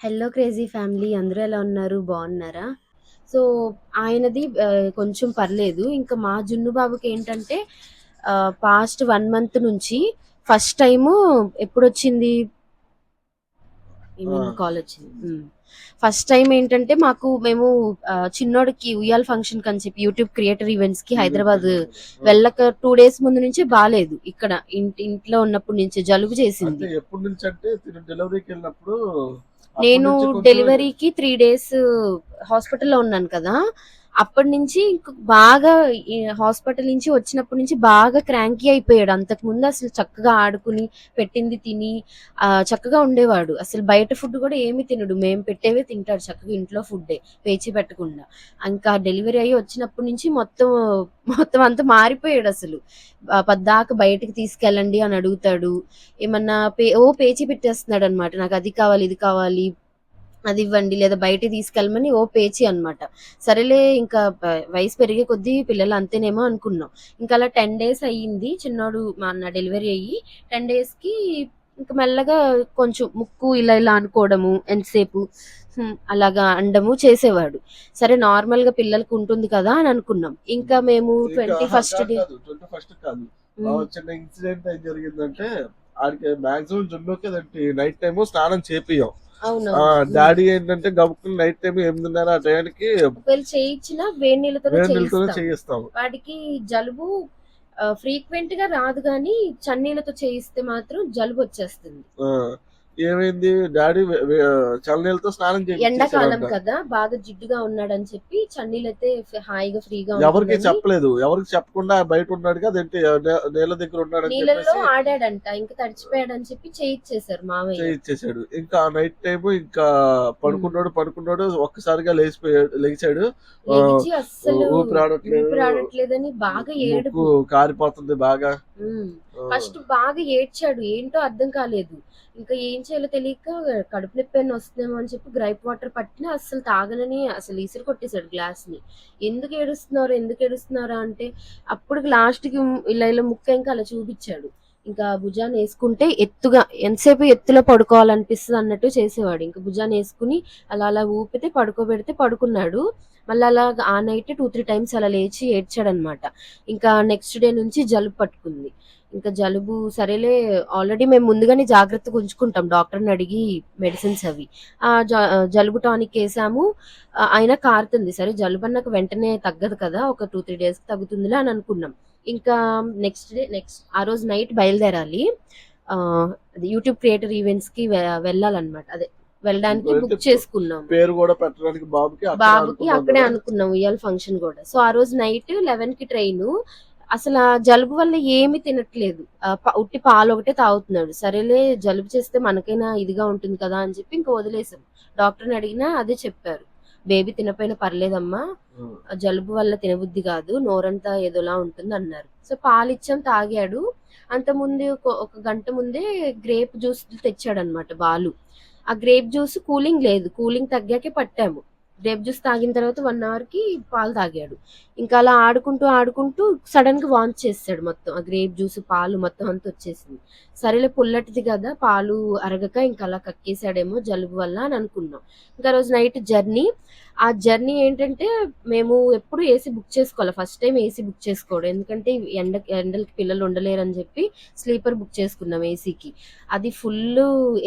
Hello crazy family అందరూ ఎలా ఉన్నారు? బాగున్నారా? సో ఆయనది కొంచెం పర్లేదు. ఇంకా మా జున్ను బాబుకి ఏంటంటే పాస్ట్ వన్ మంత్ నుంచి ఫస్ట్ టైము ఎప్పుడు వచ్చింది. కాల్ వచ్చింది. ఫస్ట్ టైం ఏంటంటే మాకు మేము చిన్నోడికి ఉయ్యాల ఫంక్షన్ అని చెప్పి యూట్యూబ్ క్రియేటర్ ఈవెంట్స్కి హైదరాబాద్ వెళ్ళక టూ డేస్ ముందు నుంచి బాగాలేదు ఇక్కడ ఇంటి ఇంట్లో ఉన్నప్పటి నుంచి జలుబు చేసింది. ఎప్పటి నుంచి అంటే డెలివరీకి వెళ్ళినప్పుడు నేను డెలివరీకి త్రీ డేస్ హాస్పిటల్లో ఉన్నాను కదా. అప్పటి నుంచి బాగా హాస్పిటల్ నుంచి వచ్చినప్పటి నుంచి బాగా క్రాంకీ అయిపోయాడు. అంతకు ముందు అసలు చక్కగా ఆడుకుని పెట్టింది తిని చక్కగా ఉండేవాడు. అసలు బయట ఫుడ్ కూడా ఏమి తినడు. మేము పెట్టేవే తింటాడు చక్కగా ఇంట్లో ఫుడ్డే పేచి పెట్టకుండా. ఇంకా డెలివరీ అయ్యి వచ్చినప్పటి నుంచి మొత్తం మొత్తం అంతా మారిపోయాడు అసలు. పద్దాక బయటకు తీసుకెళ్ళండి అని అడుగుతాడు. ఏమన్నా పే ఓ పేచి పెట్టేస్తున్నాడు అనమాట నాకు అది కావాలి ఇది కావాలి అది ఇవ్వండి లేదా బయట తీసుకెళ్ళమని ఓ పేచి అన్నమాట. సరేలే ఇంకా వయసు పెరిగే కొద్దీ పిల్లలు అంతేనేమో అనుకున్నాం. ఇంకా అలా టెన్ డేస్ అయ్యింది. చిన్నోడు మా అన్న డెలివరీ అయ్యి టెన్ డేస్కి ఇంకా మెల్లగా కొంచెం ముక్కు ఇలా ఇలా అనుకోవడము ఎంతసేపు అలాగా అండము చేసేవాడు. సరే నార్మల్గా పిల్లలకి ఉంటుంది కదా అని అనుకున్నాం. ఇంకా మేము ట్వంటీ ఫస్ట్ డే చిన్న ఇన్సిడెంట్ ఏం జరిగిందంటే ఆడికి మాక్సిమం జున్నుకి నైట్ టైం స్నానం చేపియం డాడీ ఏంటంటే గబుక్కుని నైట్ టైం ఎనిమిదిన్నర ఆ టైంకి ఒకవేళ చేయించిన వేడి నీళ్ళతో వేడి చేయిస్తాం. వాడికి జలుబు ఫ్రీక్వెంట్గా రాదు కానీ చన్నీళ్ళతో చేయిస్తే మాత్రం జలుబు వచ్చేస్తుంది. ఏమైంది? డాడీ చల్లనీళ్ళతో స్నానం ఎండాకాలం చేయించేసాడంట కదా బాగా జిడ్డుగా ఉన్నాడని చెప్పి చన్నీళ్ళైతే హాయిగా ఫ్రీగా ఎవరికి చెప్పలేదు. ఎవరికి చెప్పకుండా బయట ఉన్నాడు కదా ఏంటి నీళ్ళ దగ్గర ఉన్నాడని నీళ్ళల్లో చెప్పేసి ఆడాడంట ఇంకా తడిచిపోయాడని చెప్పి చేయించేశారు మామయ్య చేయించేసాడు ఇంకా నైట్ టైం ఇంకా పడుకున్నాడు పడుకున్నాడు ఒక్కసారిగా లేచిపోయాడు లేచాడు. ఆ, లేచి అస్సలు ఊపిరి ఆడట్లేదు. ఊపిరి ఆడట్లేదని బాగా ఏడుపు. కారిపోతుంది బాగా. ఫస్ట్ బాగా ఏడ్చాడు. ఏంటో అర్థం కాలేదు. ఇంకా ఏం చేయాలో తెలియక కడుపు నొప్పి వస్తుందేమో అని చెప్పి గ్రైప్ వాటర్ పట్టిన అస్సలు తాగనని అసలు ఇసురు కొట్టేశాడు గ్లాస్ని ఎందుకు ఏడుస్తున్నారు? ఎందుకు ఏడుస్తున్నారా? అంటే అప్పుడు లాస్ట్కి ఇలా ఇలా ముక్క ఇంకా అలా చూపించాడు. ఇంకా భుజాన్ని వేసుకుంటే ఎత్తుగా ఎంతసేపు ఎత్తులో పడుకోవాలనిపిస్తుంది అన్నట్టు చేసేవాడు. ఇంకా భుజాన్ని వేసుకుని అలా అలా ఊపితే పడుకోబెడితే పడుకున్నాడు. మళ్ళీ అలా ఆ నైట్ టూ త్రీ టైమ్స్ అలా లేచి ఏడ్చాడనమాట. ఇంకా నెక్స్ట్ డే నుంచి జలుబు పట్టుకుంది. ఇంకా జలుబు సరేలే ఆల్రెడీ మేము ముందుగానే జాగ్రత్తగా ఉంచుకుంటాం. డాక్టర్ని అడిగి మెడిసిన్స్ అవి. ఆ జ- జలుబు టానిక్ వేసాము. అయినా కారుతుంది. సరే జలుబు అన్నాక వెంటనే తగ్గదు కదా ఒక టూ త్రీ డేస్కి తగ్గుతుందిలే అని అనుకున్నాం. ఇంకా నెక్స్ట్ డే నెక్స్ట్ ఆ రోజు నైట్ బయలుదేరాలి. యూట్యూబ్ క్రియేటర్ ఈవెంట్స్కి వెళ్ళాలన్నమాట. అదే వెళ్ళడానికి బుక్ చేసుకున్నాం పేరు కూడా పెట్టడానికి బాబుకి అక్కడే బాబుకి అనుకున్నాం అక్కడే. అనుకున్నాం ఉయ్యాల ఫంక్షన్ కూడా. సో ఆ రోజు నైట్ లెవెన్కి ట్రైన్ అసలు ఆ జలుబు వల్ల ఏమి తినట్లేదు. ఉట్టి పాలు ఒకటే తాగుతున్నాడు. సరేలే జలుబు చేస్తే మనకైనా ఇదిగా ఉంటుంది కదా అని చెప్పి ఇంకా వదిలేసాం. డాక్టర్ని అడిగినా అదే చెప్పారు. బేబీ తినపోయినా పర్లేదమ్మా. జలుబు వల్ల తినబుద్ధి కాదు నోరంతా ఏదోలా ఉంటుంది అన్నారు. సో పాలు ఇచ్చాం తాగాడు. అంత ముందు ఒక- ఒక గంట ముందే గ్రేప్ జ్యూస్ తెచ్చాడు అనమాట బాలు. ఆ గ్రేప్ జ్యూస్ కూలింగ్ లేదు కూలింగ్ తగ్గాకే పట్టాము. గ్రేప్ జ్యూస్ తాగిన తర్వాత వన్ అవర్కి పాలు తాగాడు. ఇంకా అలా ఆడుకుంటూ ఆడుకుంటూ సడన్గా వాంచ్ చేస్తాడు మొత్తం. ఆ గ్రేప్ జ్యూస్ పాలు మొత్తం అంతా వచ్చేసింది. సరేలే పుల్లటిది కదా పాలు అరగక ఇంకా అలా కక్కేసాడేమో జలుబు వల్ల అని అనుకున్నాం. ఇంకా రోజు నైట్ జర్నీ. ఆ జర్నీ ఏంటంటే మేము ఎప్పుడు ఏసీ బుక్ చేసుకోవాలి. ఫస్ట్ టైం ఏసీ బుక్ చేసుకోవడం. ఎందుకంటే ఎండ ఎండలకి పిల్లలు ఉండలేరు అని చెప్పి స్లీపర్ బుక్ చేసుకున్నాం ఏసీకి. అది ఫుల్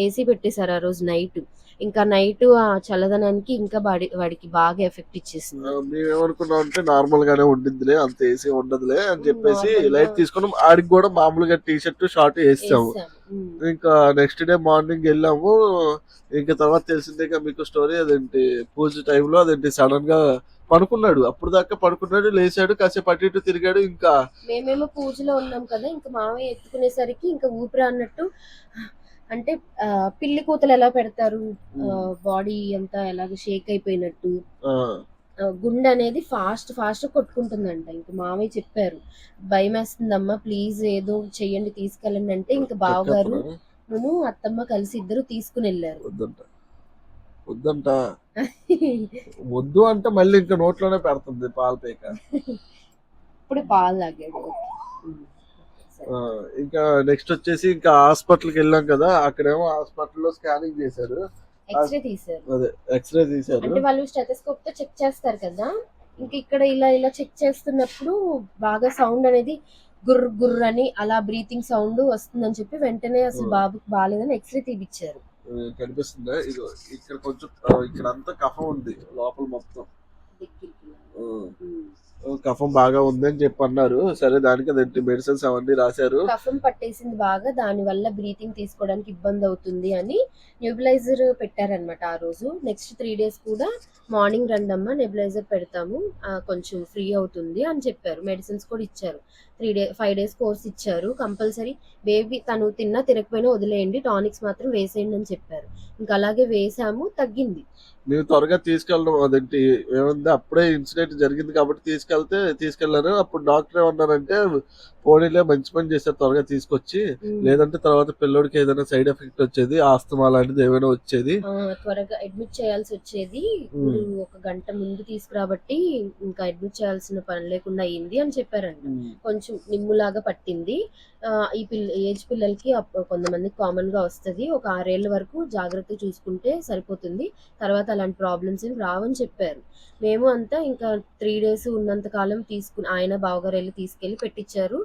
ఏసీ పెట్టేశారు ఆ రోజు నైట్. ఇంకా నైట్ ఆ చల్లదనానికి ఇంకా వాడి వాడికి బాగా ఎఫెక్ట్ ఇచ్చేసింది మేమేమనుకున్నాం అంటే నార్మల్ గానే ఉండిద్దిలే అంత ఏసీ ఉండదులే అని చెప్పేసి. లైట్ తీసుకున్నాం ఆడికి కూడా మామూలుగా టీ షర్ట్ షార్ట్ వేసాము వేసాం. ఉమ్. ఇంకా నెక్స్ట్ డే మార్నింగ్ వెళ్ళాము ఇంకా తర్వాత తెలిసిందే మీకు స్టోరీ అదేంటి పూజ టైంలో అదేంటి సడన్గా పడుకున్నాడు అప్పుడు దాకా పడుకున్నాడు లేచాడు కాసేపు అటు ఇటు తిరిగాడు ఇంకా మేమేమో పూజలో ఉన్నాం కదా ఇంకా మామయ్య ఎత్తుకునేసరికి ఇంకా ఊపిరి అన్నట్టు అంటే పిల్లి కూతలు ఎలా పెడతారు? బాడీ అంతా ఎలాగ షేక్ అయిపోయినట్టు? గుండె అనేది ఫాస్ట్ ఫాస్ట్ కొట్టుకుంటుందంట. ఇంకా మామయ్య చెప్పారు భయం వేస్తుందమ్మా ప్లీజ్ ఏదో చెయ్యండి తీసుకెళ్ళండి అంటే ఇంకా బావగారు? నువ్వు అత్తమ్మ కలిసి ఇద్దరు తీసుకుని వెళ్ళారు. వద్దంట. వద్దంట. వద్దు అంటే మళ్ళీ ఇంకా నోట్లోనే పెడుతుంది పాల పేక. ఇప్పుడు పాలు తాగాడు. ఇంకా నెక్స్ట్ వచ్చేసి ఇంకా హాస్పిటల్కి వెళ్ళాం కదా అక్కడేమో హాస్పిటల్లో స్కానింగ్ చేశారు. ఎక్స్రే తీశారు. అదే ఎక్స్రే తీశారు. అంటే వాళ్ళు స్టెథోస్కోప్తో చెక్ చేస్తారు కదా ఇంక ఇక్కడ ఇలా ఇలా చెక్ చేస్తున్నప్పుడు బాగా సౌండ్ అనేది గుర్ర గుర్ర అని అలా బ్రీతింగ్ సౌండ్ వస్తుందని చెప్పి వెంటనే అసలు. బాబుకి బాగాలేదని ఎక్స్రే తీపిచ్చారు. కనిపిస్తుందా? ఇగో ఇక్కడ కొంచెం ఇక్కడ అంతా కఫం ఉంది లోపల మొత్తం. కఫం బాగా ఉంది అని చెప్పి అన్నారు సరే దానికి అదేంటి మెడిసిన్స్ అవన్నీ రాశారు. కఫం పట్టేసింది బాగా దాని వల్ల బ్రీతింగ్ తీసుకోవడానికి ఇబ్బంది అవుతుంది అని నెబులైజర్ పెట్టారనమాట ఆ రోజు. నెక్స్ట్ త్రీ డేస్ కూడా మార్నింగ్ రండమ్మా నెబులైజర్ పెడతాము. కొంచెం ఫ్రీ అవుతుంది అని చెప్పారు. మెడిసిన్స్ కూడా ఇచ్చారు. Three day five days course ఇచ్చారు. కంపల్సరీ బేబీ తను తిన్నా తినకపోయినా వదిలేయండి. టానిక్స్ మాత్రం వేసేయండి అని చెప్పారు. ఇంకా అలాగే వేసాము తగ్గింది. మేము త్వరగా తీసుకెళ్ళడం అదేంటి ఏముంది? అప్పుడే ఇన్సిడెంట్ జరిగింది కాబట్టి తీసుకెళ్తే తీసుకెళ్ళాను అప్పుడు డాక్టర్ ఏమన్నారంటే పోనీలే మంచి పని చేశారు త్వరగా తీసుకొచ్చి. లేదంటే తర్వాత పిల్లోడికి ఏదైనా సైడ్ ఎఫెక్ట్ వచ్చేది ఆస్తమా లాంటిది ఏమైనా వచ్చేది. త్వరగా అడ్మిట్ చేయాల్సి వచ్చేది. ఒక గంట ముందు తీసుకురాబట్టి ఇంకా అడ్మిట్ చేయాల్సిన పని లేకుండా అయింది అని చెప్పారంట. కొంచెం నిమ్ములాగా పట్టింది. ఈ పిల్ల ఏజ్ పిల్లలకి కొంతమందికి కామన్గా వస్తుంది. ఒక ఆరేళ్ళ వరకు జాగ్రత్త చూసుకుంటే సరిపోతుంది. తర్వాత అలాంటి ప్రాబ్లమ్స్ ఏం రావని చెప్పారు. మేము అంతా ఇంకా త్రీ డేస్ ఉన్నంత కాలం తీసుకుని ఆయన బావగారు వెళ్ళి తీసుకెళ్ళి పెట్టించారు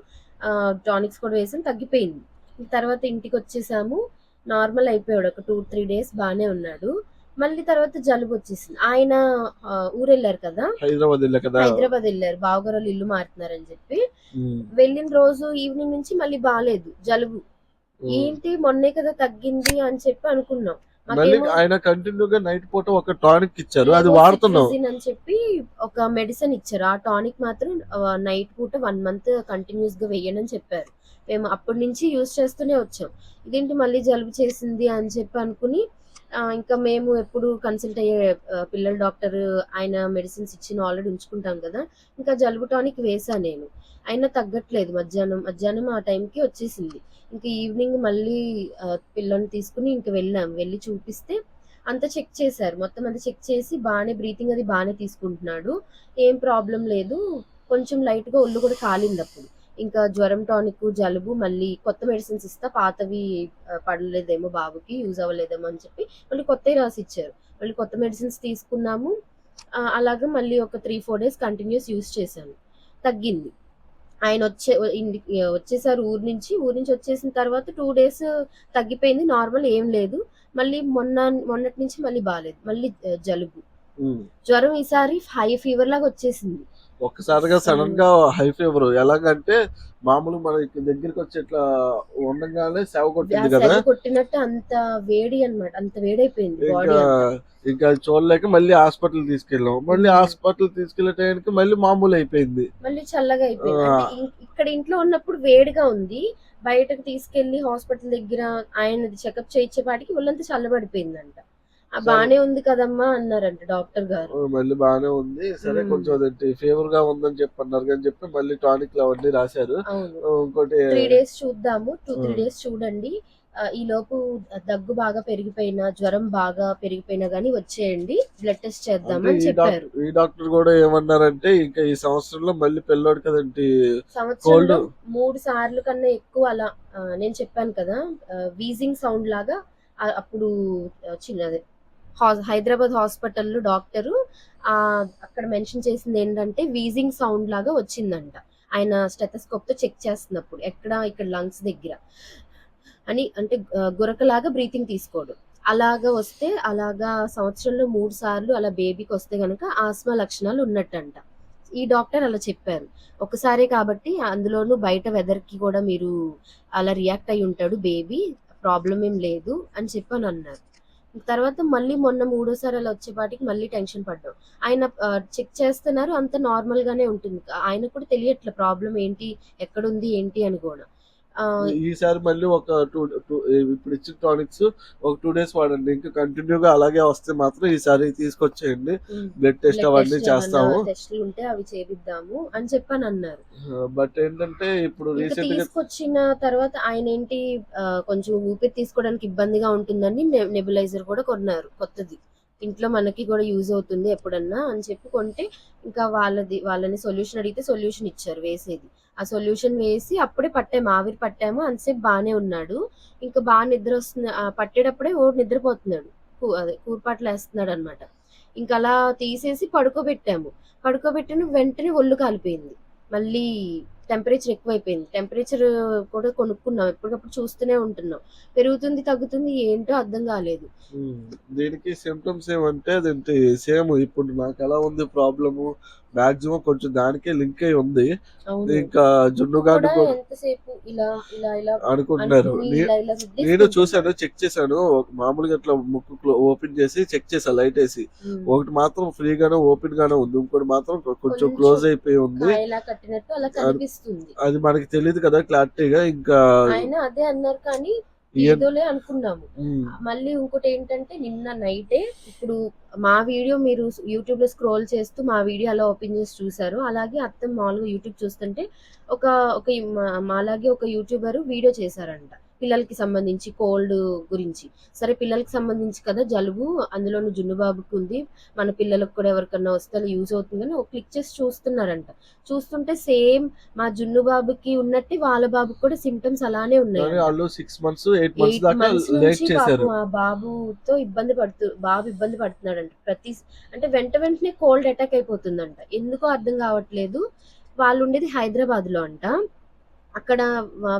టానిక్స్ కూడా వేసాం తగ్గిపోయింది. తర్వాత ఇంటికి వచ్చేసాము. నార్మల్ అయిపోయాడు. ఒక టూ త్రీ డేస్ బాగానే ఉన్నాడు. మళ్ళీ తర్వాత జలుబు వచ్చేసింది. ఆయన ఊరు వెళ్ళారు కదా? హైదరాబాద్ వెళ్ళా కదా? హైదరాబాద్ వెళ్ళారు. బావగారు ఇల్లు మారుతున్నారని చెప్పి. వెళ్ళిన రోజు ఈవినింగ్ నుంచి మళ్ళీ బాగాలేదు జలుబు. ఏంటి? మొన్నే కదా తగ్గింది అని చెప్పి అనుకున్నాం. మళ్ళీ ఆయన కంటిన్యూగా నైట్ పూట ఒక టానిక్ ఇచ్చారు. అది వాడుతున్నాం. అని చెప్పి ఒక మెడిసిన్ ఇచ్చారు. ఆ టానిక్ మాత్రం నైట్ పూట వన్ మంత్ కంటిన్యూస్గా వేయండి అని చెప్పారు. మేము అప్పటి నుంచి యూజ్ చేస్తూనే వచ్చాం. ఇదేంటి మళ్ళీ జలుబు చేసింది అని చెప్పి అనుకుని ఇంకా మేము ఎప్పుడు కన్సల్ట్ అయ్యే పిల్లల డాక్టర్ ఆయన మెడిసిన్స్ ఇచ్చిన ఆల్రెడీ ఉంచుకుంటాం కదా. ఇంకా జలుబు టానిక్ వేసా నేను. అయినా తగ్గట్లేదు. మధ్యాహ్నం మధ్యాహ్నం ఆ టైంకి వచ్చేసింది. ఇంకా ఈవినింగ్ మళ్ళీ పిల్లల్ని పిల్లని తీసుకుని ఇంక వెళ్ళాం. వెళ్ళి చూపిస్తే అంతా చెక్ చేశారు. మొత్తం అంతా చెక్ చేసి బాగానే బ్రీతింగ్ అది బాగానే తీసుకుంటున్నాడు. ఏం ప్రాబ్లం లేదు. కొంచెం లైట్గా ఒళ్ళు కూడా కాలింది అప్పుడు. ఇంకా జ్వరం టానిక్ జలుబు మళ్ళీ కొత్త మెడిసిన్స్ ఇస్తా పాతవి పడలేదేమో బాబుకి యూజ్ అవ్వలేదేమో అని చెప్పి మళ్ళీ కొత్తవి రాసి ఇచ్చారు మళ్ళీ కొత్త మెడిసిన్స్ తీసుకున్నాము. అలాగే మళ్ళీ ఒక three four days continuous use చేశాను. తగ్గింది. ఆయన వచ్చే వచ్చేసారు ఊరు నుంచి. ఊరు నుంచి వచ్చేసిన తర్వాత టూ డేస్ తగ్గిపోయింది. నార్మల్ ఏం లేదు. మళ్ళీ మొన్న మొన్నటి నుంచి మళ్ళీ బాగాలేదు మళ్ళీ జలుబు. జ్వరం ఈసారి హై ఫీవర్ లాగా వచ్చేసింది. ఒక్కసారిగా సడన్గా హై ఫీవర్. ఎలాగంటే మామూలు మన దగ్గరికి వచ్చి ఇట్లా ఉండగానే సేవ కొట్టింది కదా? కొట్టినట్టు అంత వేడి అన్నమాట. అంత వేడైపోయింది ఇంకా ఇంకా చూడలేక మళ్ళీ హాస్పిటల్ తీసుకెళ్ళాం మళ్ళీ హాస్పిటల్ తీసుకెళ్ళే టైంకి మళ్ళీ మామూలు అయిపోయింది. మళ్ళీ చల్లగా అయిపోయింది. ఇక్కడ ఇంట్లో ఉన్నప్పుడు వేడిగా ఉంది. బయటకు తీసుకెళ్ళి హాస్పిటల్ దగ్గర ఆయన చెకప్ చేయించేపాటికి ఒళ్ళంతా చల్లబడిపోయిందంట. బానే ఉంది కదమ్మా అన్నారంట డాక్టర్ గారు. మళ్ళీ బాగానే ఉంది. సరే. కొంచెం అదేంటి ఫీవర్గా ఉందని చెప్పి అన్నారు కానీ చెప్పి మళ్ళీ టానిక్ అవన్నీ రాశారు. ఇంకోటి త్రీ డేస్ చూద్దాము. Two three. డేస్ చూడండి. ఈ లోపు దగ్గు బాగా పెరిగిపోయినా జ్వరం బాగా పెరిగిపోయినా గానీ వచ్చేయండి. బ్లడ్ టెస్ట్ చేద్దామని చెప్పారు. ఈ డాక్టర్ కూడా ఏమన్నారంటే ఇంకా ఈ సంవత్సరంలో మళ్ళీ పిల్లోడు కదండి. సంవత్సరంలో Cold. మూడు సార్లు కన్నా ఎక్కువ అలా నేను చెప్పాను కదా వీజింగ్ సౌండ్ లాగా అప్పుడు చిన్నది. హైదరాబాద్ హాస్పిటల్లో డాక్టరు అక్కడ మెన్షన్ చేసింది ఏంటంటే వీజింగ్ సౌండ్ లాగా వచ్చిందంట. ఆయన స్టెథస్కోప్తో చెక్ చేస్తున్నప్పుడు ఎక్కడ ఇక్కడ లంగ్స్ దగ్గర అని అంటే గురకలాగా బ్రీతింగ్ తీసుకోడు. అలాగా వస్తే అలాగా సంవత్సరంలో మూడు సార్లు అలా బేబీకి వస్తే గనక ఆస్మా లక్షణాలు ఉన్నట్టంట. ఈ డాక్టర్ అలా చెప్పారు. ఒకసారే కాబట్టి అందులోనూ బయట వెదర్కి కూడా మీరు అలా రియాక్ట్ అయి ఉంటాడు బేబీ ప్రాబ్లం ఏం లేదు అని చెప్పి అని అన్నారు. తర్వాత మళ్ళీ మొన్న మూడోసారి అలా వచ్చేపాటికి మళ్ళీ టెన్షన్ పడ్డాం. ఆయన చెక్ చేస్తున్నారు అంత నార్మల్ గానే ఉంటుంది. ఆయన కూడా తెలియట్లే ప్రాబ్లం ఏంటి ఎక్కడుంది ఏంటి అని కూడా. ఈసారి మళ్ళీ ఒక టూ టూ ఇప్పుడు ఇచ్చిన టానిక్స్ ఒక టూ డేస్ వాడండి. ఇంకా కంటిన్యూగా అలాగే వస్తే మాత్రం ఈసారి తీసుకొచ్చేయండి. బ్లడ్ టెస్ట్ అవన్నీ చేస్తాము. టెస్టులు ఉంటే అవి చేపిద్దాము అని చెప్పని అన్నారు బట్ ఏంటంటే ఇప్పుడు రీసెంట్ తీసుకొచ్చిన తర్వాత ఆయన ఏంటి కొంచెం ఊపిరి తీసుకోవడానికి ఇబ్బందిగా ఉంటుందని నెబులైజర్ కూడా కొన్నారు కొత్తది. ఇంట్లో మనకి కూడా యూజ్ అవుతుంది ఎప్పుడన్నా అని చెప్పి కొంటే ఇంకా వాళ్ళది వాళ్ళని సొల్యూషన్ అడిగితే సొల్యూషన్ ఇచ్చారు వేసేది. ఆ సొల్యూషన్ వేసి అప్పుడే పట్టాము ఆవిరి పట్టాము అంతసేపు బాగానే ఉన్నాడు. ఇంకా బాగా నిద్ర వస్తుంది ఆ, పట్టేటప్పుడే ఓ నిద్రపోతున్నాడు. అదే కూర్పాట్లు వేస్తున్నాడు అనమాట ఇంకా అలా తీసేసి పడుకోబెట్టాము. పడుకోబెట్టిన వెంటనే ఒళ్ళు కాలిపోయింది. మళ్ళీ టెంపరేచర్ ఎక్కువైపోయింది. టెంపరేచర్ కూడా కొనుక్కున్నాం. ఎప్పటికప్పుడు చూస్తూనే ఉంటున్నాం. పెరుగుతుంది తగ్గుతుంది ఏంటో అర్థం కాలేదు. దీనికి సిమ్టమ్స్ ఏమంటే అదేంటి సేమ్ ఇప్పుడు నాకు ఎలా ఉంది ప్రాబ్లము మాక్సిమం కొంచెం దానికే లింక్ అయి ఉంది. ఇంకా జున్నుగాడు అనుకుంటున్నారు. నేను చూసాను చెక్ చేశాను. మామూలుగా ఇట్లా ముక్కు ఓపెన్ చేసి చెక్ చేసా లైట్ వేసి. ఒకటి మాత్రం ఫ్రీగానే ఓపెన్ గానే ఉంది. ఇంకోటి మాత్రం కొంచెం క్లోజ్ అయిపోయి ఉంది. అది మనకి తెలియదు కదా క్లారిటీగా. ఇంకా అదే అన్నారు కానీ ఏదోలే అనుకున్నాము. మళ్ళీ ఇంకోటి ఏంటంటే నిన్న నైటే ఇప్పుడు మా వీడియో మీరు యూట్యూబ్లో స్క్రోల్ చేస్తూ మా వీడియో అలా ఓపెన్ చేసి చూసారు. అలాగే అత్త మామూలుగా యూట్యూబ్ చూస్తుంటే ఒక ఒక మా- మాలాగే ఒక యూట్యూబర్ వీడియో చేశారంట. పిల్లలకి సంబంధించి కోల్డ్ గురించి. సరే పిల్లలకి సంబంధించి కదా జలుబు అందులోను జున్ను బాబుకి ఉంది. మన పిల్లలకు కూడా ఎవరికన్నా వస్తే అలా యూజ్ అవుతుందని ఒక క్లిక్ చేసి చూస్తున్నారంట. చూస్తుంటే సేమ్ మా జున్ను బాబుకి ఉన్నట్టే వాళ్ళ బాబుకి కూడా సిమ్టమ్స్ అలానే ఉన్నాయి కానీ వాళ్ళు సిక్స్ మంత్స్ ఎయిట్ మంత్స్ దాకా లేట్ చేశారు. ఆ బాబుతో ఇబ్బంది పడుతూ బాబు ఇబ్బంది పడుతున్నాడంట. ప్రతి అంటే వెంట వెంటనే కోల్డ్ అటాక్ అయిపోతుందంట. ఎందుకో అర్థం కావట్లేదు. వాళ్ళు ఉండేది హైదరాబాద్లో అంట. అక్కడ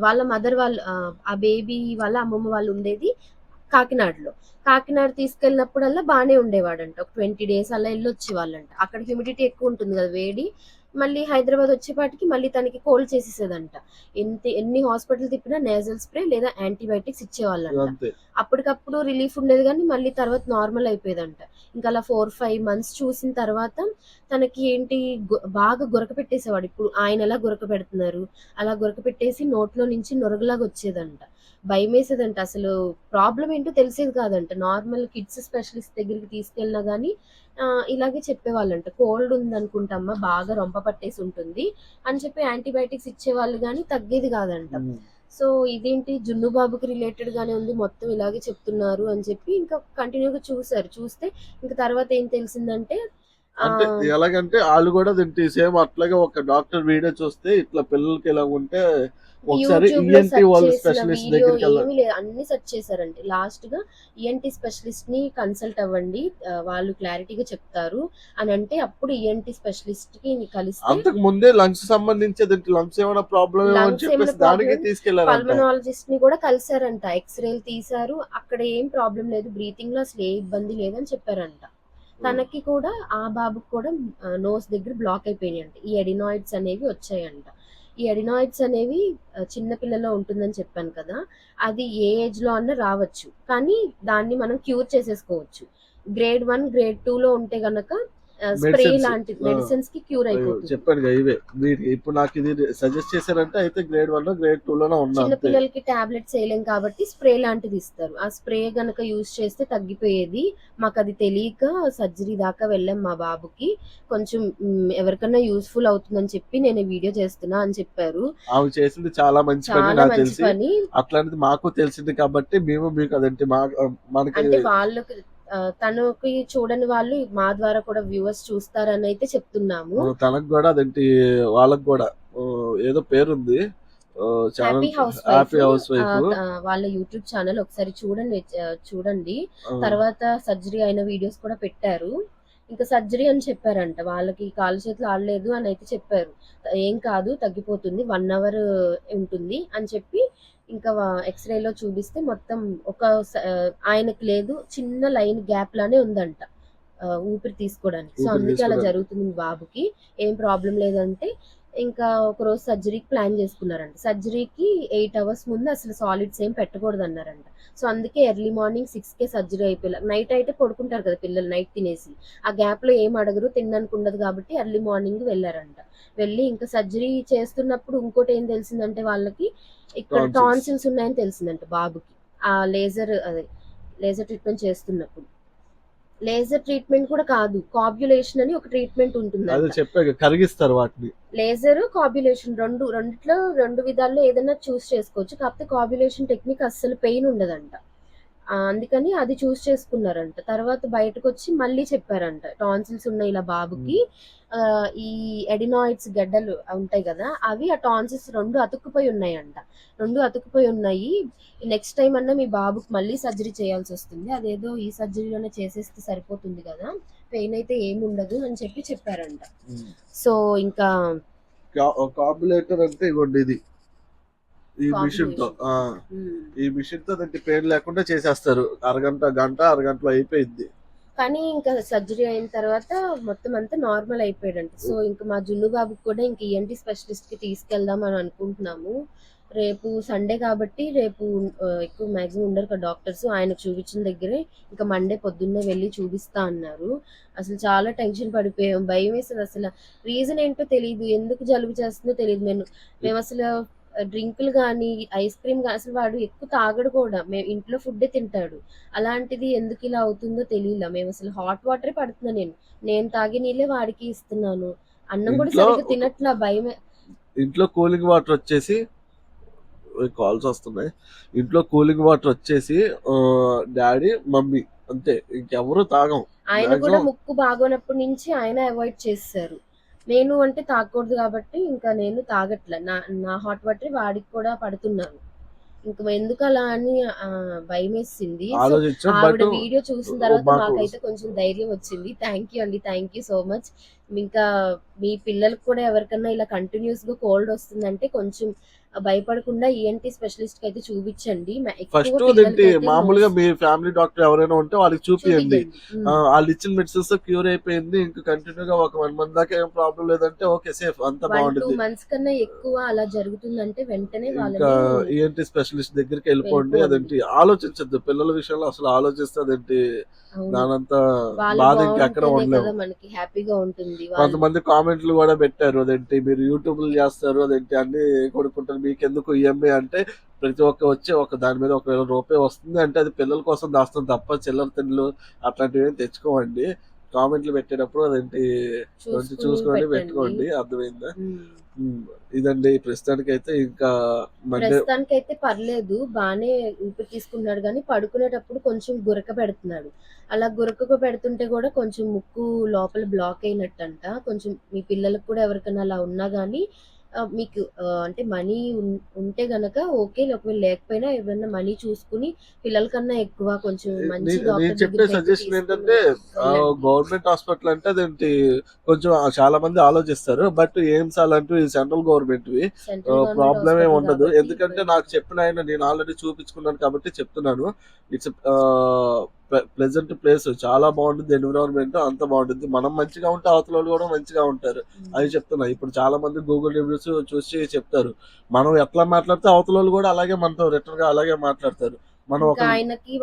వాళ్ళ మదర్ వాళ్ళు ఆ, బేబీ వాళ్ళ అమ్మమ్మ వాళ్ళు ఉండేది కాకినాడలో. కాకినాడ తీసుకెళ్ళినప్పుడల్లా బాగానే ఉండేవాడంట. ఒక ట్వంటీ డేస్ అలా వెళ్ళి వచ్చేవాళ్ళంట అక్కడ హ్యూమిడిటీ ఎక్కువ ఉంటుంది కదా వేడి. మళ్ళీ హైదరాబాద్ వచ్చేపాటికి మళ్ళీ తనకి కోల్డ్ చేసేసేదంట. ఎంత ఎన్ని హాస్పిటల్ తిప్పినా నేజల్ స్ప్రే లేదా యాంటీబయాటిక్స్ ఇచ్చేవాళ్ళంట. అప్పటికప్పుడు రిలీఫ్ ఉండేది కానీ మళ్ళీ తర్వాత నార్మల్ అయిపోయేదంట. ఇంకా అలా ఫోర్ ఫైవ్ మంత్స్ చూసిన తర్వాత తనకి ఏంటి బాగా గురక పెట్టేసేవాడు ఇప్పుడు ఆయన ఎలా గురక పెడుతున్నారు అలా గురక పెట్టేసి నోట్లో నుంచి నొరగలాగా వచ్చేదంట. భయం వేసేదంట అసలు ప్రాబ్లం ఏంటో తెలిసేది కాదంట. నార్మల్ కిడ్స్ స్పెషలిస్ట్ దగ్గరికి తీసుకెళ్ళినా కానీ ఇలాగే చెప్పేవాళ్ళంట. కోల్డ్ ఉంది అనుకుంటామ్మా బాగా రొంప పట్టేసి ఉంటుంది అని చెప్పి యాంటీబయాటిక్స్ ఇచ్చేవాళ్ళు కానీ తగ్గేది కాదంట. సో ఇదేంటి జున్ను బాబుకి రిలేటెడ్ గానే ఉంది మొత్తం ఇలాగే చెప్తున్నారు అని చెప్పి ఇంకా కంటిన్యూగా చూసారు చూస్తే ఇంకా తర్వాత ఏం తెలిసిందంటే అంటే ఎలాగంటే వాళ్ళు కూడా తింటే సేమ్ అట్లాగే ఒక డాక్టర్ వీడియో చూస్తే ఇట్లా పిల్లలకి ఎలా ఉంటే ఒకసారి యూట్యూబ్లో ఈఎన్టీ సెర్చ్ వాళ్ళ స్పెషలిస్ట్ దగ్గరికి ఏమీ లేదు. అన్ని సెర్చ్ చేశారంటే లాస్ట్గా ఈఎన్టీ స్పెషలిస్ట్ని కన్సల్ట్ అవ్వండి. వాళ్ళు క్లారిటీగా చెప్తారు అని అంటే అప్పుడు ఈఎన్టీ స్పెషలిస్ట్కి కలిస్తే అంతకు ముందే లంగ్స్ సంబంధించి లంగ్స్ ఏమైనా ప్రాబ్లం అని చెప్పేసి దానికి? తీసుకెళ్ళారంట. పల్మనాలజిస్ట్ని కూడా కలిసారంట ఎక్స్రేలు తీశారు. అక్కడ ఏం ప్రాబ్లం లేదు. బ్రీతింగ్లో అసలు ఏ ఇబ్బంది లేదని చెప్పారంట. తనకి కూడా ఆ బాబుకి కూడా నోస్ దగ్గర బ్లాక్ అయిపోయినాయంట. ఈ ఎడినాయిడ్స్ అనేవి వచ్చాయంట. ఈ ఎడినాయిడ్స్ అనేవి ఆ, చిన్న పిల్లలో ఉంటుందని చెప్పాను కదా అది ఏ ఏజ్లో అన్నా రావచ్చు. కానీ దాన్ని మనం క్యూర్ చేసేసుకోవచ్చు. గ్రేడ్ వన్ గ్రేడ్ టూ లో ఉంటే గనక స్ప్రే. లాంటి. మెడిసిన్స్కి క్యూర్ అయిపోతుంది. చెప్పాను ఇవే. మీరు ఇప్పుడు నాకు ఇది సజెస్ట్ చేశారంటే అయితే గ్రేడ్ వన్లో గ్రేడ్ టూ లోనే ఉన్నా చిన్న పిల్లలకి టాబ్లెట్స్ వేయలేం కాబట్టి స్ప్రే లాంటిది ఇస్తారు. ఆ స్ప్రే గనక యూజ్ చేస్తే తగ్గిపోయేది. మాకు అది తెలియక సర్జరీ దాకా వెళ్ళాం మా బాబుకి. కొంచెం ఎవరికన్నా యూస్ఫుల్ అవుతుందని చెప్పి నేను వీడియో చేస్తున్నా అని చెప్పారు. ఆమె చేసింది చాలా మంచి పని నాకు తెలిసి. అట్లాంటిది మాకు తెలిసింది కాబట్టి మేము మీకు అదంటే మా మనకి అంటే వాళ్ళకి తనకి చూడని వాళ్ళు మా ద్వారా కూడా వ్యూవర్స్ చూస్తారని అయితే చెప్తున్నాము. తనకు కూడా అదేంటి వాళ్ళకి కూడా. ఏదో పేరుంది. హ్యాపీ హౌస్ వైఫ్ వాళ్ళ యూట్యూబ్ ఛానల్ ఒకసారి చూడండి చూడండి. తర్వాత సర్జరీ అయిన వీడియోస్ కూడా పెట్టారు. ఇంకా సర్జరీ అని చెప్పారంట. వాళ్ళకి కాలు చేతులు ఆడలేదు అని అయితే చెప్పారు. ఏం కాదు తగ్గిపోతుంది. వన్ అవర్ ఉంటుంది అని చెప్పి ఇంకా ఎక్స్రేలో చూపిస్తే మొత్తం ఒక ఆయనకి లేదు చిన్న లైన్ గ్యాప్ లానే ఉందంట ఊపిరి తీసుకోవడానికి సో అందుకే అలా. జరుగుతుంది బాబుకి ఏం ప్రాబ్లం లేదంటే ఇంకా ఒక రోజు సర్జరీకి ప్లాన్ చేసుకున్నారంట. సర్జరీకి ఎయిట్ అవర్స్ ముందు అసలు సాలిడ్స్ ఏం పెట్టకూడదు అన్నారంట సో అందుకే ఎర్లీ మార్నింగ్ సిక్స్ కే సర్జరీ అయిపోయి నైట్ అయితే పడుకుంటారు కదా పిల్లలు నైట్ తినేసి. ఆ గ్యాప్లో ఏం అడగరు తినడానికి ఉండదు కాబట్టి ఎర్లీ మార్నింగ్ వెళ్ళారంట. వెళ్ళి ఇంకా సర్జరీ చేస్తున్నప్పుడు ఇంకోటి ఏం తెలిసిందంటే వాళ్ళకి ఇక్కడ. టాన్సిల్స్ ఉన్నాయని తెలిసిందంట బాబుకి. ఆ లేజర్ అదే లేజర్ ట్రీట్మెంట్ చేస్తున్నప్పుడు. లేజర్ ట్రీట్మెంట్ కూడా కాదు కాబ్యులేషన్ అని ఒక ట్రీట్మెంట్ అదే ఉంటుంది చెప్పాక కరిగిస్తారు వాటిని. లేజర్ కాబ్యులేషన్ రెండు రెండిట్లో రెండు విధాల్లో ఏదైనా చూస్ చేసుకోవచ్చు. కాకపోతే కాబ్యులేషన్ టెక్నిక్ అస్సలు పెయిన్ ఉండదంట. అందుకని అది చూస్ చేసుకున్నారంట. తర్వాత బయటకు వచ్చి మళ్ళీ చెప్పారంట. టాన్సిల్స్ ఉన్నాయి ఇలా బాబుకి. ఈ ఎడినాయిడ్స్ గడ్డలు ఉంటాయి కదా అవి ఆ టాన్సిల్స్ రెండు అతుక్కుపోయి ఉన్నాయంట. రెండు అతుక్కుపోయి ఉన్నాయి. నెక్స్ట్ టైం అన్నా మీ బాబుకి మళ్ళీ సర్జరీ చేయాల్సి వస్తుంది. అదేదో ఈ సర్జరీలోనే చేసేస్తే సరిపోతుంది కదా పెయిన్ అయితే ఏమి ఉండదు అని చెప్పి చెప్పారంట. సో ఇంకా కాంబులేటర్ అంటే ఇవ్వండి ఇది. ఈ మిషన్తో ఉమ్, ఈ మిషన్తో దానికి పెయిన్ లేకుండా చేసేస్తారు. అరగంట గంట అరగంటలో అయిపోయింది కానీ ఇంకా సర్జరీ అయిన తర్వాత మొత్తం అంతా నార్మల్ అయిపోయాడంట. సో ఇంకా మా జున్ను బాబుకి కూడా ఇంక E ఈఎన్టీ స్పెషలిస్ట్కి తీసుకెళ్దాం అని అనుకుంటున్నాము. రేపు సండే కాబట్టి రేపు ఎక్కువ మాక్సిమం ఉండరు కదా డాక్టర్స్. ఆయన చూపించిన దగ్గరే ఇంకా మండే పొద్దున్నే వెళ్ళి చూపిస్తా అన్నారు. అసలు చాలా టెన్షన్ పడిపోయాం భయం వేస్తుంది అసలు. రీజన్ ఏంటో తెలియదు ఎందుకు జలుబు చేస్తుందో తెలియదు మేము మేము అసలు డ్రింకులు కానీ ఐస్ క్రీమ్ కానీ అసలు వాడు ఎక్కువ తాగడు కూడా. మేము ఇంట్లో ఫుడ్ తింటాడు. అలాంటిది ఎందుకు ఇలా అవుతుందో తెలియలా. మేము అసలు హాట్ వాటరే పడుతున్నా నేను. నేను తాగే నీళ్ళే వాడికి ఇస్తున్నాను. అన్నం కూడా సరిగ్గా తినట్లా భయమే. ఇంట్లో కూలింగ్ వాటర్ వచ్చేసి కాల్స్ వస్తున్నాయి. ఇంట్లో కూలింగ్ వాటర్ వచ్చేసి డాడీ మమ్మీ అంతే. ఇంకెవరు తాగం. ఆయన కూడా ముక్కు బాగోనప్పటి నుంచి ఆయన అవాయిడ్ చేస్తారు. నేను అంటే తాగకూడదు కాబట్టి ఇంకా నేను తాగట్లే. నా నా హాట్ వాటర్ వాడికి కూడా పడుతున్నాను. ఇంకా ఎందుకు అలా అని భయం వేసింది ఆవిడ వీడియో చూసిన తర్వాత మాకు- మాకైతే కొంచెం ధైర్యం వచ్చింది. థ్యాంక్ యూ అండి. థ్యాంక్ యూ సో మచ్ ఇంకా మీ పిల్లలకు కూడా ఎవరికన్నా ఇలా కంటిన్యూస్గా కోల్డ్ వస్తుందంటే కొంచెం భయపడకుండా ఈఎన్టీ స్పెషలిస్ట్కి అయితే చూపించండి. ఫస్ట్ ఏంటి మామూలుగా మీ ఫ్యామిలీ డాక్టర్ ఎవరైనా ఉంటే వాళ్ళకి చూపియండి. వాళ్ళు ఇచ్చిన మెడిసిన్స్ క్యూర్ అయిపోయింది. ఇంకా కంటిన్యూగా ఒక వన్ మంత్ దాకా ఏం ప్రాబ్లం లేదంటే ఓకే సేఫ్ అంతా బాగుంటుంది మంత్స్ కన్నా ఎక్కువ అలా జరుగుతుందంటే వెంటనే ఇంకా వాళ్ళని ఈఎన్టీ స్పెషలిస్ట్ దగ్గరికి వెళ్ళిపోండి. అదేంటి? ఆలోచించద్దు. పిల్లల విషయంలో అసలు ఆలోచిస్తే అదేంటి. దానంతా బాధ ఇంకెక్కడ బాగుంటేనే ఉండలేము కదా మనకి హ్యాపీగా ఉంటుంది. కొంతమంది కామెంట్లు కూడా పెట్టారు. అదేంటి మీరు యూట్యూబ్లు చేస్తారు అదేంటి అన్ని కొనుక్కుంటారు. మీకెందుకు ఈఎంఐ అంటే ప్రతి ఒక్క వచ్చి ఒక దాని మీద ఒక వేల రూపాయి వస్తుంది అంటే అది పిల్లల కోసం దాస్తాం తప్ప చిల్లర తిండ్లు అట్లాంటివి ఏం తెచ్చుకోమండి కామెంట్లు పెట్టేటప్పుడు అదేంటి కొంచెం చూసుకొని పెట్టుకోండి. అర్థమైందా? ఇదండి ప్రస్తుతానికి అయితే ఇంకా ప్రస్తుతానికి అయితే పర్లేదు బానే ఊపిరి తీసుకుంటున్నాడు కానీ పడుకునేటప్పుడు కొంచెం గురక పెడుతున్నాడు. అలా గురకకు పెడుతుంటే కూడా కొంచెం ముక్కు లోపల బ్లాక్ అయినట్టు అంట కొంచెం మీ పిల్లలకు కూడా ఎవరికైనా అలా ఉన్నా కానీ మీకు అంటే మనీ ఉంటే గనక ఓకే ఒకవేళ లేకపోయినా ఏమైనా మనీ చూసుకుని పిల్లల కన్నా ఎక్కువ కొంచెం మంచి నేను చెప్పే సజెషన్ ఏంటంటే. గవర్నమెంట్ హాస్పిటల్ అంటే అదేంటి కొంచెం చాలా మంది ఆలోచిస్తారు. బట్ ఎయిమ్స్ అలాంటివి సెంట్రల్ గవర్నమెంట్ వి ప్రాబ్లం ఏమి ఉండదు ఎందుకంటే నాకు చెప్పిన ఆయన నేను ఆల్రెడీ చూపించుకున్నాను కాబట్టి చెప్తున్నాను. ఇట్స్ ప్లెజెంట్ ప్లేస్ చాలా బాగుంటుంది ఎన్విరాన్మెంట్ అంత బాగుంటుంది. మనం మంచిగా ఉంటే అవతల వాళ్ళు కూడా మంచిగా ఉంటారు. అది చెప్తున్నా. ఇప్పుడు చాలా మంది గూగుల్ రివ్యూస్ చూసి చెప్తారు. మనం ఎట్లా మాట్లాడితే అవతల వాళ్ళు కూడా అలాగే మనతో రిటర్న్గా అలాగే మాట్లాడతారు. మనం ఒక ఆయనకి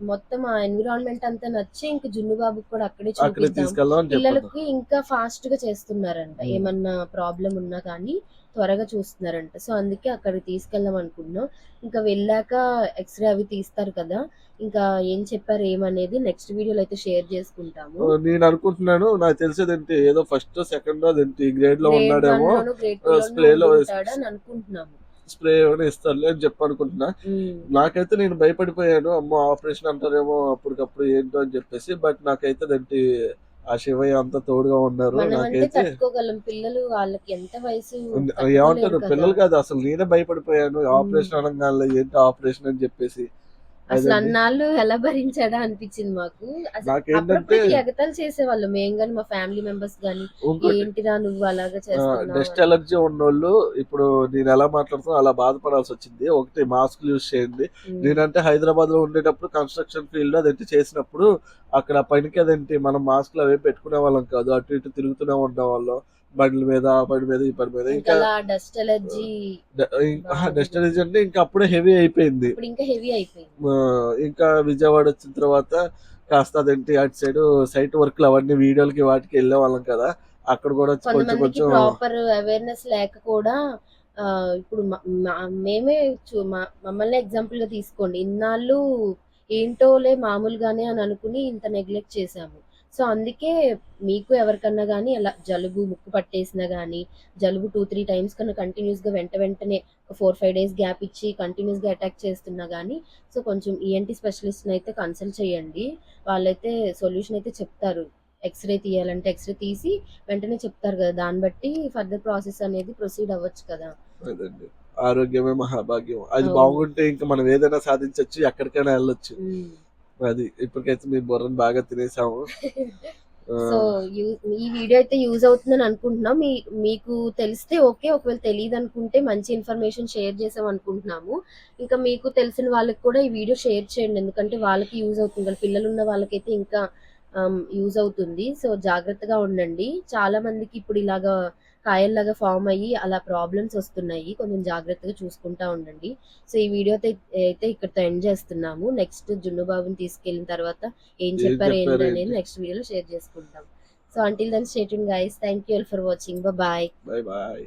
మొత్తం ఆ ఎన్విరాన్మెంట్ అంతా నచ్చి ఇంకా జున్ను బాబుకి కూడా అక్కడే చెప్పాను పిల్లలకి ఇంకా ఫాస్ట్గా చేస్తున్నారంట. ఏమన్నా ప్రాబ్లం ఉన్నా కానీ త్వరగా చూస్తున్నారంట. సో అందుకే అక్కడికి తీసుకెళ్దాం అనుకున్నాం ఇంకా వెళ్ళాక ఎక్స్రే అవి తీస్తారు కదా. ఇంకా ఏం చెప్పారు ఏమనేది నెక్స్ట్ వీడియోలో అయితే షేర్ చేసుకుంటాము. నేను అనుకుంటున్నాను నాకు తెలిసేది ఏంటి ఏదో ఫస్ట్ సెకండ్ అదేంటి గ్రేడ్లో ఉన్నాడేమో లో అనుకుంటున్నాము. స్ప్రే ఏమైనా ఇస్తారులే అని చెప్పి అనుకుంటున్నా. ఉమ్. నాకైతే నేను భయపడిపోయాను. అమ్మో ఆపరేషన్ అంటారేమో అప్పటికప్పుడు ఏంటో అని చెప్పేసి. బట్ నాకైతే అదేంటి ఆ శివయ్య అంతా తోడుగా ఉన్నారు. నాకైతే పిల్లలు వాళ్ళకి ఎంత వయసు ఏమంటారు. పిల్లలు కాదు అసలు నేనే భయపడిపోయాను. ఆపరేషన్ అనగానే ఏంటి ఆపరేషన్ అని చెప్పేసి. అసలు. అన్నాళ్ళు ఎలా భరించాడా అనిపించింది మాకు. ఎగతాలు చేసేవాళ్ళు. మేము గాని మా ఫ్యామిలీ మెంబర్స్ గాని ఏంటిరా నువ్వు అలాగా చేస్తున్నావు? డస్ట్ ఎలర్జీ ఉన్నోళ్ళు ఇప్పుడు నేను ఎలా మాట్లాడుతున్నా అలా బాధపడాల్సి వచ్చింది. ఒకటి మాస్క్ యూజ్ చేయండి. నేనంటే హైదరాబాద్లో ఉండేటప్పుడు కన్స్ట్రక్షన్ ఫీల్డ్ అదేంటి చేసినప్పుడు అక్కడ పనికి అదేంటి మనం మాస్క్లు అవి పెట్టుకునే వాళ్ళం కాదు. అటు ఇటు తిరుగుతూనే ఉండేవాళ్ళం. బండ్ల మీద బండి మీద ఈ బండి మీద ఇంకా డస్ట్ ఎలర్జీ డస్ట్ ఎలర్జీ అంటే ఇంకా అప్పుడే హెవీ అయిపోయింది. ఇంకా హెవీ అయిపోయింది. ఇంకా విజయవాడ వచ్చిన తర్వాత కాస్త అదేంటి అటు సైడ్ సైట్ వర్క్లు అవన్నీ వీడియోలకి వాటికి వెళ్ళే వాళ్ళం కదా అక్కడ కూడా కొంచెం కొంచెం ప్రాపర్ అవేర్నెస్ లేక కూడా ఇప్పుడు మేమే మమ్మల్ని ఎగ్జాంపుల్గా తీసుకోండి. ఇన్నాళ్ళు ఏంటోలే మామూలుగానే అని అనుకుని ఇంత నెగ్లెక్ట్ చేసాము సో అందుకే మీకు ఎవరికన్నా కానీ అలా జలుబు ముక్కు పట్టేసినా కానీ జలుబు టూ త్రీ టైమ్స్ కన్నా కంటిన్యూస్గా వెంట వెంటనే ఒక ఫోర్ ఫైవ్ డేస్ గ్యాప్ ఇచ్చి కంటిన్యూస్గా అటాక్ చేస్తున్నా కానీ సో కొంచెం E ఈఎన్టీ స్పెషలిస్ట్ని అయితే కన్సల్ట్ చేయండి. వాళ్ళైతే సొల్యూషన్ అయితే చెప్తారు. ఎక్స్రే తీయాలంటే ఎక్స్రే తీసి వెంటనే చెప్తారు కదా దాన్ని బట్టి ఫర్దర్ ప్రాసెస్ అనేది ప్రొసీడ్ అవ్వచ్చు కదా. ఆరోగ్యమే మహాభాగ్యం. అది. బాగుంటే ఇంకా మనం ఏదైనా సాధించవచ్చు ఎక్కడికైనా వెళ్ళొచ్చు. అది ఇప్పటికైతే మీ బుర్రని బాగా తినేసాము. సో ఈ వీడియో అయితే యూజ్ అవుతుందని అనుకుంటున్నాం. మీ మీకు తెలిస్తే ఓకే ఒకవేళ తెలియదు అనుకుంటే మంచి ఇన్ఫర్మేషన్ షేర్ చేసాం అనుకుంటున్నాము. ఇంకా మీకు తెలిసిన వాళ్ళకి కూడా ఈ వీడియో షేర్ చేయండి. ఎందుకంటే వాళ్ళకి యూజ్ అవుతుంది వాళ్ళ పిల్లలు ఉన్న వాళ్ళకైతే ఇంకా యూజ్ అవుతుంది. సో జాగ్రత్తగా ఉండండి. చాలా మందికి ఇప్పుడు ఇలాగా కాయల్లాగా ఫామ్ అయ్యి అలా ప్రాబ్లమ్స్ వస్తున్నాయి. కొంచెం జాగ్రత్తగా చూసుకుంటా ఉండండి. సో ఈ వీడియో అయితే ఇక్కడితో ఎండ్ చేస్తున్నాము. నెక్స్ట్ జున్ను బాబుని తీసుకెళ్ళిన తర్వాత ఏం చెప్పారు ఏంటి అనేది? నెక్స్ట్ వీడియోలో షేర్ చేసుకుంటాం. So until then stay guys thank you for watching bye bye